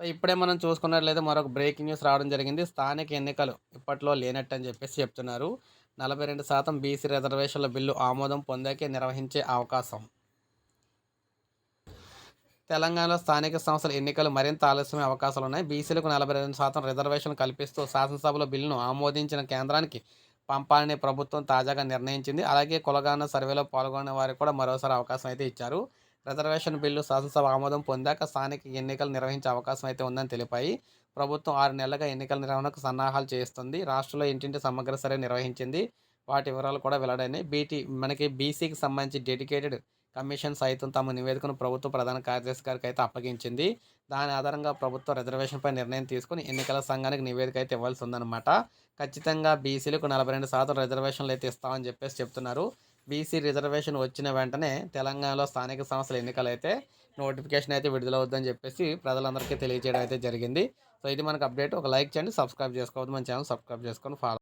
So ఇప్పుడే మనం చూసుకున్నట్లయితే మరొక బ్రేకింగ్ న్యూస్ రావడం జరిగింది. స్థానిక ఎన్నికలు ఇప్పట్లో లేనట్టు అని చెప్పేసి చెప్తున్నారు. నలభై రెండు శాతం బీసీ రిజర్వేషన్ల బిల్లు ఆమోదం పొందాకే నిర్వహించే అవకాశం. తెలంగాణలో స్థానిక సంస్థల ఎన్నికలు మరింత ఆలస్యమే అవకాశాలు ఉన్నాయి. బీసీలకు నలభై రెండు శాతం రిజర్వేషన్ కల్పిస్తూ శాసనసభలో బిల్లును ఆమోదించిన కేంద్రానికి పంపాలని ప్రభుత్వం తాజాగా నిర్ణయించింది. అలాగే కులగాన సర్వేలో పాల్గొనే వారికి కూడా మరోసారి అవకాశం అయితే ఇచ్చారు. రిజర్వేషన్ బిల్లు శాసనసభ ఆమోదం పొందాక స్థానిక ఎన్నికలు నిర్వహించే అవకాశం అయితే ఉందని తెలిపాయి. ప్రభుత్వం ఆరు నెలలుగా ఎన్నికల నిర్వహణకు సన్నాహాలు చేస్తుంది. రాష్ట్రంలో ఇంటింటి సమగ్ర సర్వే నిర్వహించింది. వాటి వివరాలు కూడా వెల్లడైనాయి. బీటీ మనకి బీసీకి సంబంధించి డెడికేటెడ్ కమిషన్ సైతం తమ నివేదికను ప్రభుత్వ ప్రధాన కార్యదర్శి గారికి అయితే అప్పగించింది. దాని ఆధారంగా ప్రభుత్వం రిజర్వేషన్పై నిర్ణయం తీసుకుని ఎన్నికల సంఘానికి నివేదిక అయితే ఇవ్వాల్సి ఉందన్నమాట. ఖచ్చితంగా బీసీలకు నలభై రెండు శాతం రిజర్వేషన్లు అయితే ఇస్తామని చెప్పేసి చెప్తున్నారు. బీసీ రిజర్వేషన్ వచ్చిన వెంటనే తెలంగాణలో స్థానిక సంస్థల ఎన్నికలైతే నోటిఫికేషన్ అయితే విడుదలవుద్దని చెప్పేసి ప్రజలందరికీ తెలియజేయడం అయితే జరిగింది. సో ఇది మనకు అప్డేట్. ఒక లైక్ చేయండి సబ్స్క్రైబ్ చేసుకోవద్దు. మన ఛానల్ సబ్స్క్రైబ్ చేసుకొని ఫాలో